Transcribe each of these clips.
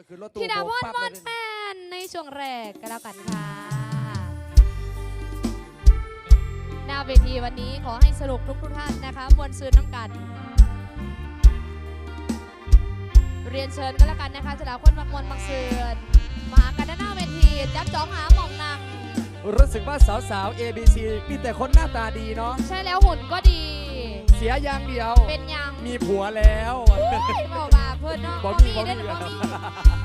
ก็คือพี่ดาวมอนมอนแมนในช่วงแรกก็แล้วกันค่ะ หน้าเวทีวันนี้ขอให้สรุปทุกทุกท่านนะคะมวลซื้อน้ำกัน เรียนเชิญก็แล้วกันนะคะจะดาวคนมักมวลมักเสือนมากันด้านหน้าเวทีจับจ้องหาหม่องนางรู้สึกว่าสาวๆ ABC มีแต่คนหน้าตาดีเนาะใช่แล้วหุ่นก็ดี เสียยางเดียว เป็นยังมีผัวแล้วบอกไป 保密保密，远啊！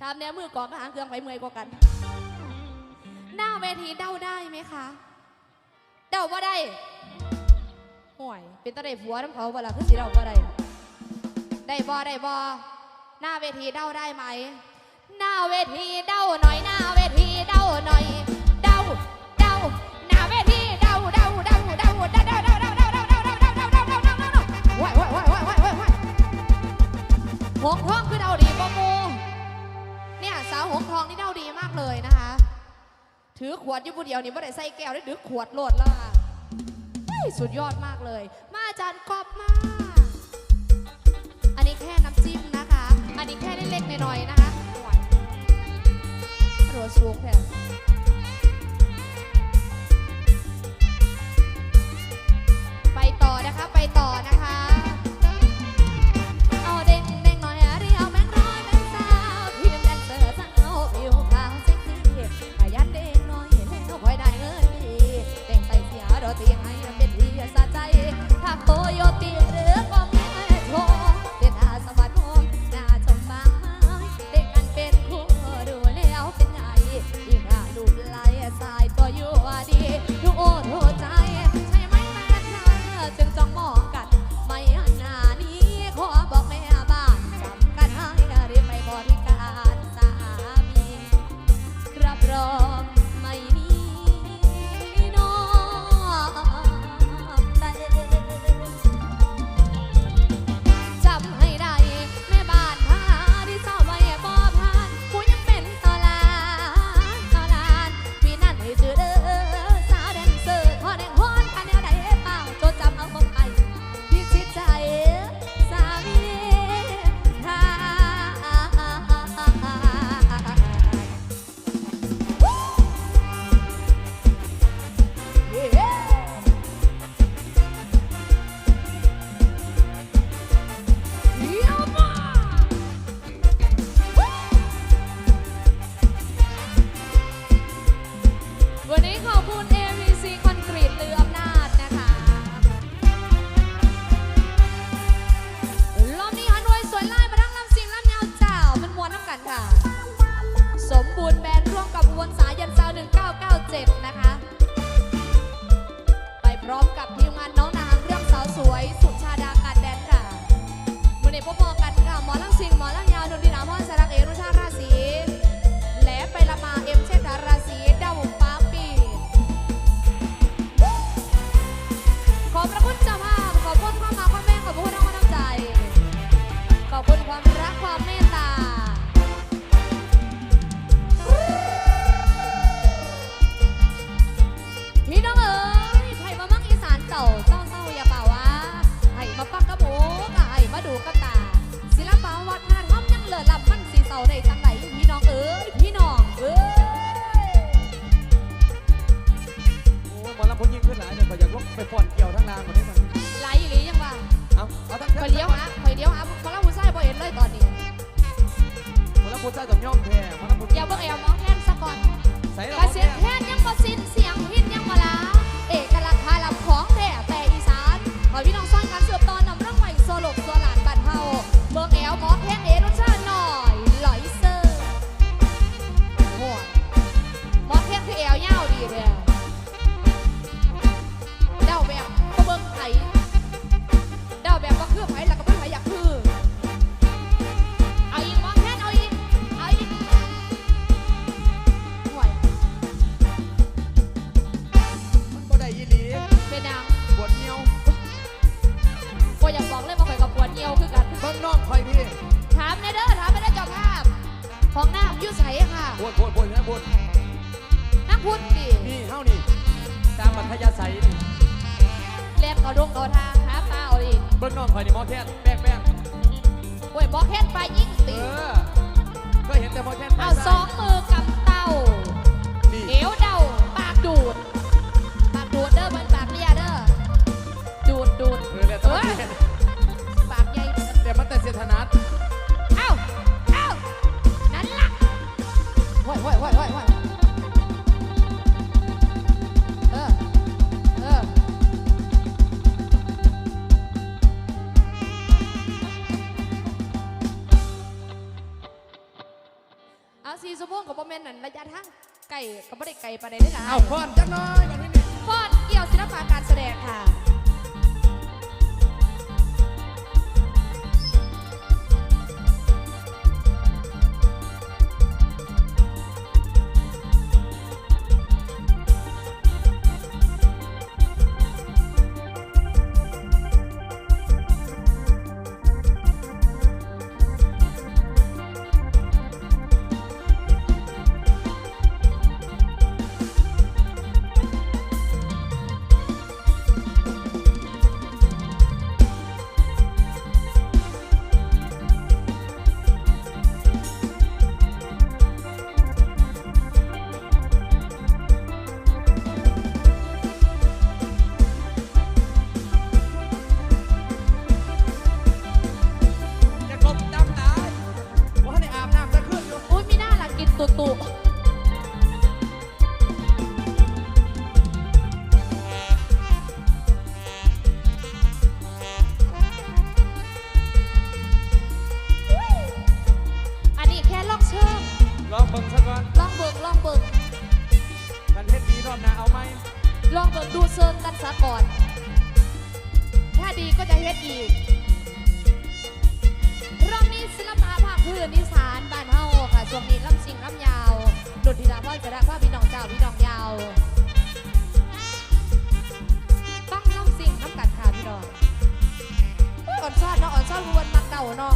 ถามแนวมือกอกหางเครื่องไปเมื่อยกว่ากัน หน้าเวทีเดาได้ไหมคะ เดาว่าได้ห่วย เป็นตะเด็หัวน้ำเขาบ่ลขึ้นสีเดาว่าได้ ได้บอได้บอหน้าเวทีเดาได้ไหม หน้าเวทีเดาหน่อยหน้าเวทีเดาหน่อย เดาเดาหน้าเวทีเดาเดาเดาเดาเดาเดาเดาเดาเดาเดาเดาเดาเดาเดาเดาเดาเดาว้ายว้ายว้ายว้ายว้ายว้าเด้หกห้องคืาเดาเด้าเด้าเด้าเด้าเด้าเด้าเด้าเด้าเด้าเด้าเด้าเด้าเด้าเด้าเด้าเด้าเด้าบ่มูาวหงทองนี่เดาดีมากเลยนะคะ ถือขวดอยู่ผู้เดียวนี่ไม่ได้ใส่แก้วได้ถือขวดโหลดแล้วสุดยอดมากเลย มาอาจารย์กอบมากอันนี้แค่น้ำจิ้มนะคะ อันนี้แค่เล็กๆน้อยๆนะคะหวานรัวซุกแผ่ เบิ้งน้องคอยนี่มอแคนแบกแบกโอ้ยมอกแค่ไปยิ่งเออก็เห็นแต่มอแคนไปเอาสองมือกับเต้าเหวเดาปากดูด ปากดูดเด้อมันปากเรียเด้อดูดดูด เออแต่เออปากใหญ่เดี๋ยวมันแต่เสียธนัดเอ้าเอ้านั่นละโอ้ยโอ้ยโอ้ยโอ้ยโอ้ย ส้วโงกับบ่แมนนั่นระยะทางไก่กับบ่ได้ไก่ปานใดเด้อล่ะเอาพอดจักน้อยวันนี้พอดเกี่ยวศิลปะการแสดงค่ะ ล้วนมาเก่านาะ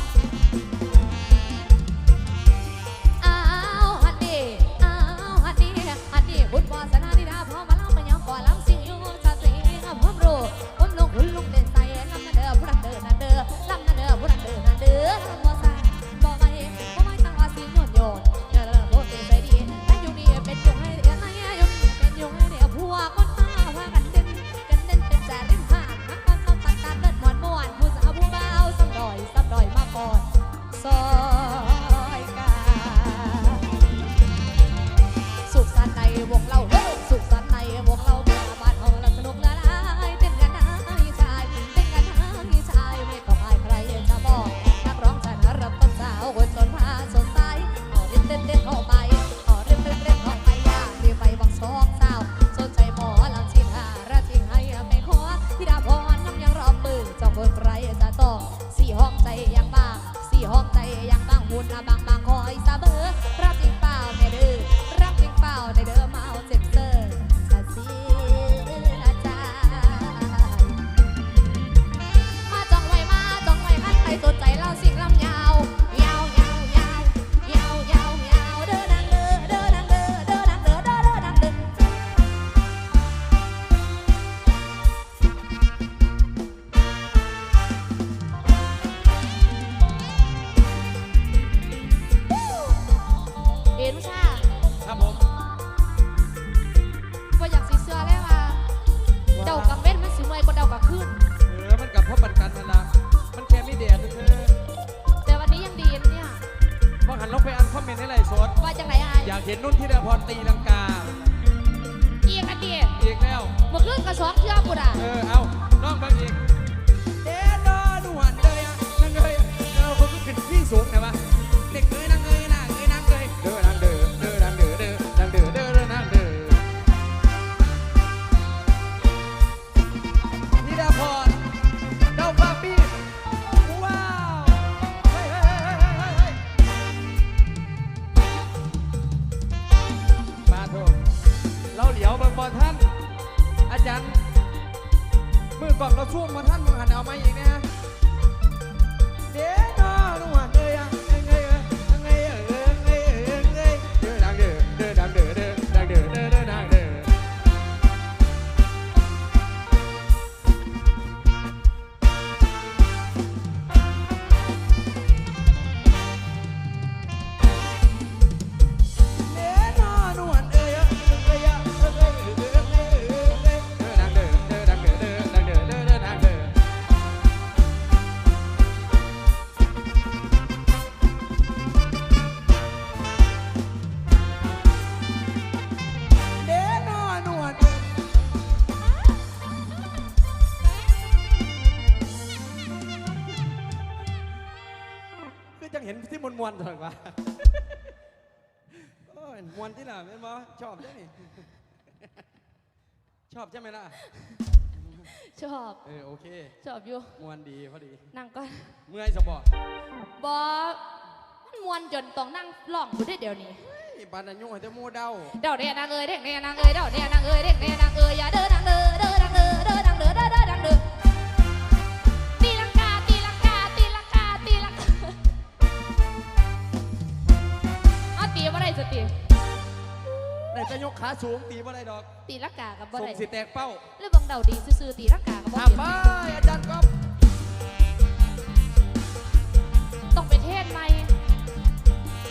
บ่ชอบใช่ไหมชอบใช่ไหมล่ะ ชอบ เออโอเคชอบอยู่ มวนดีพอดี นั่งก่อนเมื่อยสบอดบอมันมวนจนต้องนั่งหล่องบุได้เดี๋ยวนี้เปานนั้นยุ่งให้แต่หมูเดา เดาเนี่ยนางเอยเด็กเนี่ยนางเอยเดาเนี่ยนางเอยเด็กเนี่ย ได้จะยกขาสูงตีบ่ได้ดอกตีลักกากับบ่ส่งได้ส่งสิแตกเป้าแล้วบังเดาดีซื่อตีลักกากับบ่ทำไปเป็นอาจารย์ก๊อฟต้องไปเทศไหม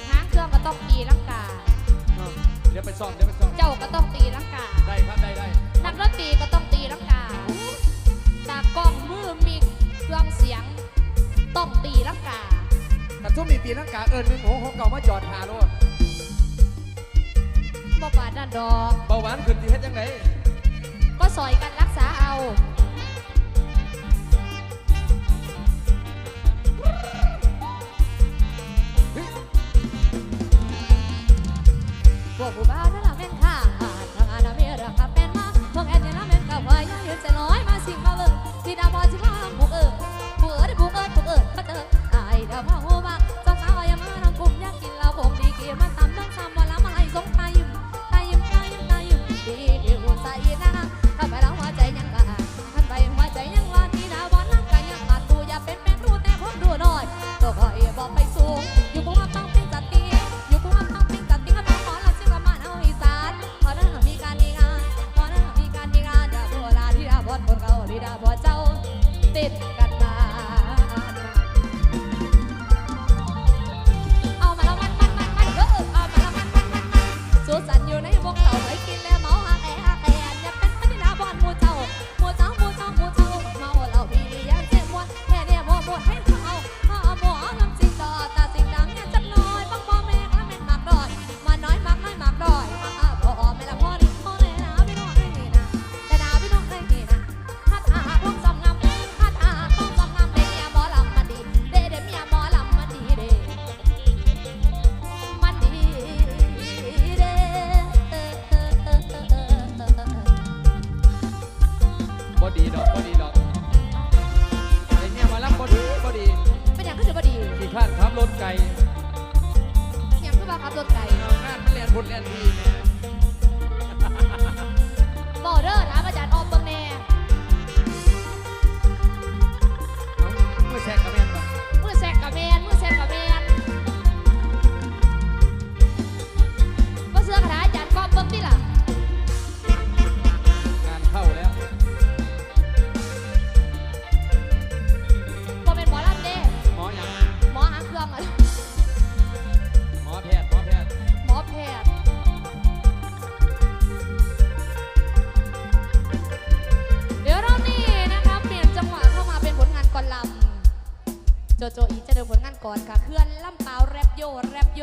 หางเครื่องก็ต้องตีลักกา เดี๋ยวไปซ่อมเดี๋ยวไปซ่อมเจ้าก็ต้องตีลักกา ได้ครับได้ได้นักดนตรีก็ต้องตีลักกา ตากล้องมือมีเครื่องเสียง ต้องตีลักกา แต่ช่วงนี้ตีลักกาเอิญหนึ่งหกหงเก่ามาจอดหาโลด บ่ปานั่นดอกเบาหวานขึ้นสิเฮ็ดยังไงก็ซอยกันรักษาเอาพวกผู้บาวนั่นล่ะแม่นค่ะทางอาณาเมียราคาเป็นมาพวกแอนเนี่นะแม่นกับว่ายังยืนใจน้อยมาสิงมาเลยที่ดาวพอสิลาพวกเอิญผู้เอิญผู้เอิญผู้เอิญมาเติมไอ้ดาวพอ ก่อนค่ะเพื่อนล่ำเปล่าแรปโยแรปโย